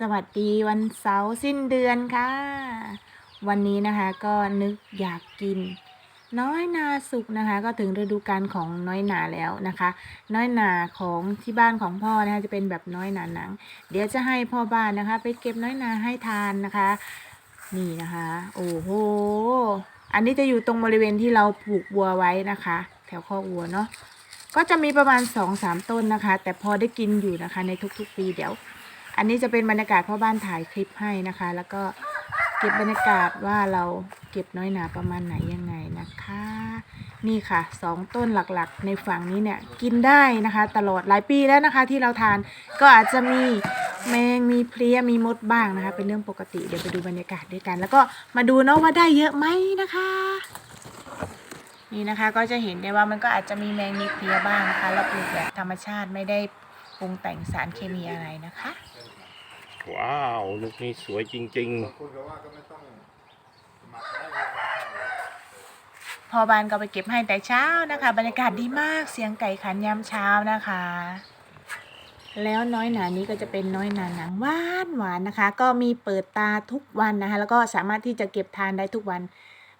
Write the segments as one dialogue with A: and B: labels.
A: สวัสดีวันเสาร์สิ้นเดือนค่ะ วันนี้นะคะก็นึกอยากกิน น้อยนาสุกนะคะ ก็ถึงฤดูกาลของน้อยนาแล้วนะคะ น้อยนาของที่บ้านของพ่อนะคะจะเป็นแบบน้อยนาหนัง เดี๋ยวจะให้พ่อบ้านนะคะ ไปเก็บน้อยนาให้ทานนะคะ นี่นะคะ โอ้โหอันนี้จะอยู่ตรงบริเวณที่เราปลูกวัวไว้นะคะ แถวคอกวัวเนาะก็จะมีประมาณ2อสามต้นนะคะ แต่พอได้กินอยู่นะคะในทุกๆปีเดี๋ยว อันนี้จะเป็นบรรยากาศพ่อบ้านถ่ายคลิปให้นะคะ แล้วก็เก็บบรรยากาศว่าเราเก็บน้อยหนาประมาณไหนยังไงนะคะ นี่ค่ะสองต้นหลักๆ ในฝั่งนี้เนี่ยกินได้นะคะ ตลอดหลายปีแล้วนะคะ ที่เราทานก็อาจจะมีแมงมีเพลียมีมดบ้างนะคะ เป็นเรื่องปกติเดี๋ยวไปดูบรรยากาศด้วยกัน แล้วก็มาดูเนาะว่าได้เยอะไหมนะคะนี่นะคะก็จะเห็นได้ว่ามันก็อาจจะมีแมงมีเพลียบ้างนะคะเราปลูกแบบธรรมชาติไม่ได้ปรุงแต่งสารเคมีอะไรนะคะ
B: ว้าว ลูกนี้สวยจริง
C: คุณก็ว่าก็ไม่ต้องสมัครได้เลย
A: พอบานก็ไปเก็บให้แต่เช้านะคะ บรรยากาศดีมากเสียงไก่ขันยามเช้านะคะ แล้วน้อยหนานี้ก็จะเป็นน้อยหนาหนังหวานหวานนะคะ ก็มีเปิดตาทุกวันนะคะ แล้วก็สามารถที่จะเก็บทานได้ทุกวัน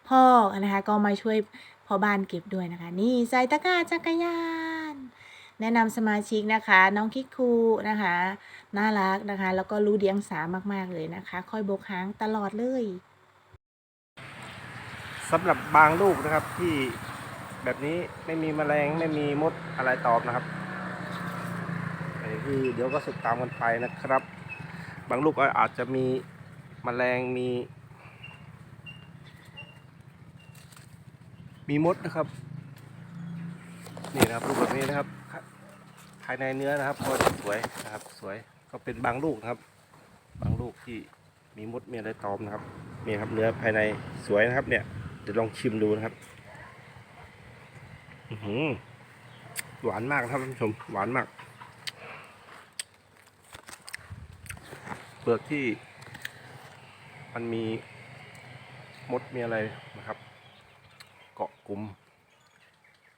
A: พ่อนะคะ ก็มาช่วยพ่อบ้านเก็บด้วยนะคะ นี่ใส่ตะกร้าจักรยาน แนะนำสมาชิกนะคะ น้องคิกคูนะคะ น่ารักนะคะ แล้วก็รู้เดียงสามากๆเลยนะคะ คอยบกหางตลอดเลย
B: สำหรับบางลูกนะครับที่แบบนี้ไม่มีแมลงไม่มีมดอะไรตอบนะครับอันนี้คือเดี๋ยวก็สุกตามกันไปนะครับ บางลูกก็อาจจะมีแมลงมี มีมดนะครับ นี่นะครับลูกแบบนี้นะครับ ภายในเนื้อนะครับก็จะสวยนะครับ สวยก็เป็นบางลูกนะครับ บางลูกที่มีมดมีอะไรตอมนะครับนี่ครับเนื้อภายในสวยนะครับ เนี่ยเดี๋ยวลองชิมดูนะครับอือหือหวานมากครับท่านผู้ชมหวานมากเปลือกที่ มันมีมดมีอะไรนะครับ เกาะกลุ่ม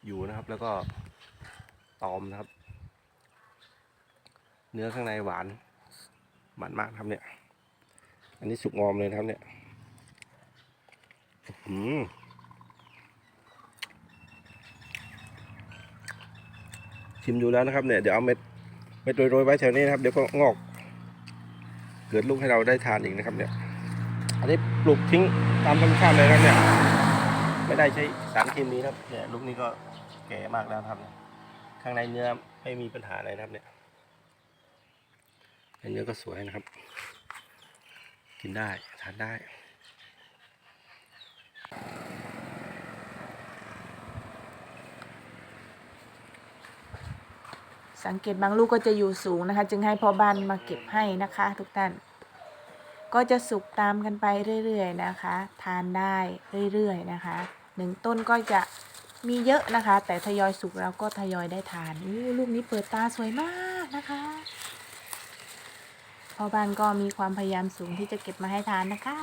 B: อยู่นะครับ แล้วก็ตอมนะครับ เนื้อข้างในหวาน หวานมากครับเนี่ย อันนี้สุกงอมเลยครับเนี่ยอื้อหือชิมดูแล้วนะครับเนี่ยเดี๋ยวเอาเม็ดเม็ดโรยๆไว้แถวนี้นะครับเดี๋ยวก็งอก เกิดลูกให้เราได้ทานอีกนะครับเนี่ย อันนี้ปลูกทิ้งตามธรรมชาติเลยครับเนี่ย ไม่ได้ใช้สารเคมีนะครับเนี่ยลูกนี้ก็แก่มากแล้วครับ ข้างในเนื้อไม่มีปัญหาอะไรนะครับเนี่ย เนื้อก็สวยนะครับ กินได้ทานได้
A: สังเกตบางลูกก็จะอยู่สูงนะคะ จึงให้พ่อบ้านมาเก็บให้นะคะ ทุกท่าน ก็จะสุกตามกันไปเรื่อยๆนะคะ ทานได้เรื่อยๆนะคะหนึ่งต้นก็จะมีเยอะนะคะ แต่ทยอยสุกเราก็ทยอยได้ทานอู้ลูกนี้เปิดตาสวยมากนะคะ พ่อบ้านก็มีความพยายามสูงที่จะเก็บมาให้ทานนะคะ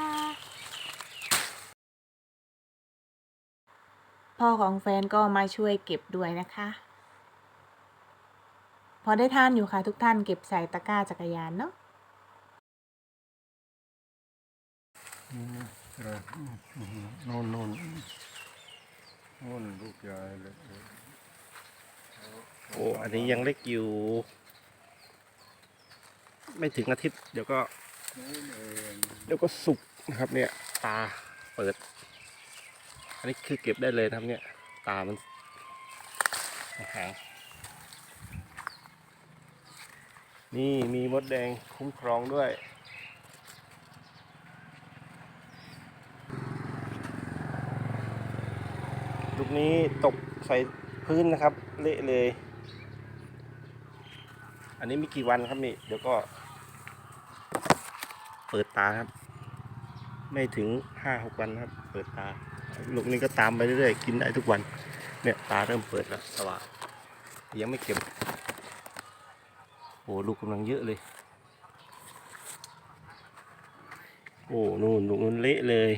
A: พ่อของแฟนก็มาช่วยเก็บด้วยนะคะ พอได้ทานอยู่ค่ะทุกท่านเก็บใส่ตะกร้าจักรยานเนาะ
C: น่นน่นน่นลูกใหญ่เลย
B: โอ้ อันนี้ยังเล็กอยู่ ไม่ถึงอาทิตย์ เดี๋ยวก็ เดี๋ยวก็สุกนะครับ เนี่ย ตาเปิด อันนี้คือเก็บได้เลยนะครับ เนี่ย ตามันหางนี่มีมดแดงคุ้มครองด้วยลูกนี้ตกใส่พื้นนะครับ เละเลย อันนี้มีกี่วันครับนี่ เดี๋ยวก็ เปิดตาครับ ไม่ถึงห้าหกวันครับ เปิดตา ลูกนี้ก็ตามไปเรื่อยๆกินได้ทุกวัน เนี่ยตาเริ่มเปิดแล้วสว่างยังไม่เก็บโอ้ลูกกำลังเยอะเลย โอ้นู่นลูกนู้นเละเลย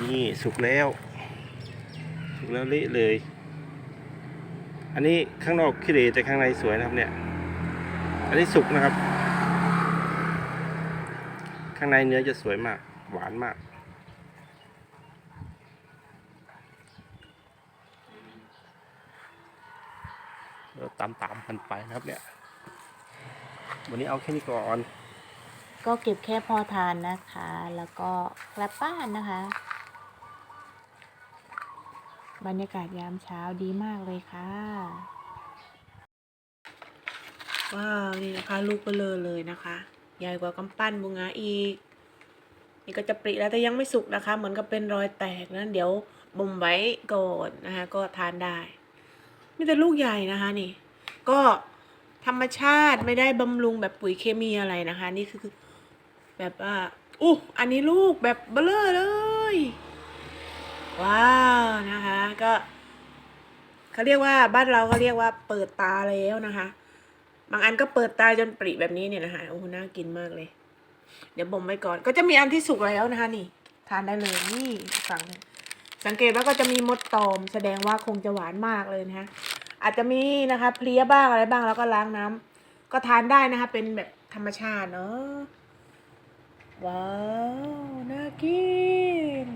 B: นี่สุกแล้ว สุกแล้วเละเลย อันนี้ข้างนอกขี้เหร่แต่ข้างในสวยนะครับเนี่ย อันนี้สุกนะครับ ข้างในเนื้อจะสวยมาก หวานมาก เราตามตามๆกันไปนะครับเนี่ย วันนี้เอาแค่นี้ก่อน
A: ก็เก็บแค่พอทานนะคะ แล้วก็กลับบ้านนะคะ บรรยากาศยามเช้าดีมากเลยค่ะ ว้าว นี่นะคะ ลูกเบลอเลยนะคะ ใหญ่กว่ากำปั้นบุงาอีก นี่ก็จะปริแล้วแต่ยังไม่สุกนะคะ เหมือนกับเป็นรอยแตกนะเดี๋ยวบ่มไว้ก่อนนะคะ ก็ทานได้มีแต่ลูกใหญ่นะคะนี่ ก็ธรรมชาติไม่ได้บำรุงแบบปุ๋ยเคมีอะไรนะคะ นี่คือแบบว่าอู้อันนี้ลูกแบบเบลอเลย ว้าวนะคะ ก็เขาเรียกว่าบ้านเราเขาเรียกว่าเปิดตาแล้วนะคะ บางอันก็เปิดตาจนปริแบบนี้เนี่ยนะคะโอ้โหน่ากินมากเลย เดี๋ยวบ่มไว้ก่อน ก็จะมีอันที่สุกแล้วนะคะนี่ ทานได้เลยนี่ฝั่งสังเกตว่าก็จะมีมดตอม แสดงว่าคงจะหวานมากเลยนะคะอาจจะมีนะคะเพลี้ยบ้างอะไรบ้างแล้วก็ล้างน้ำก็ทานได้นะคะเป็นแบบธรรมชาติเนาะว้าว น่ากิน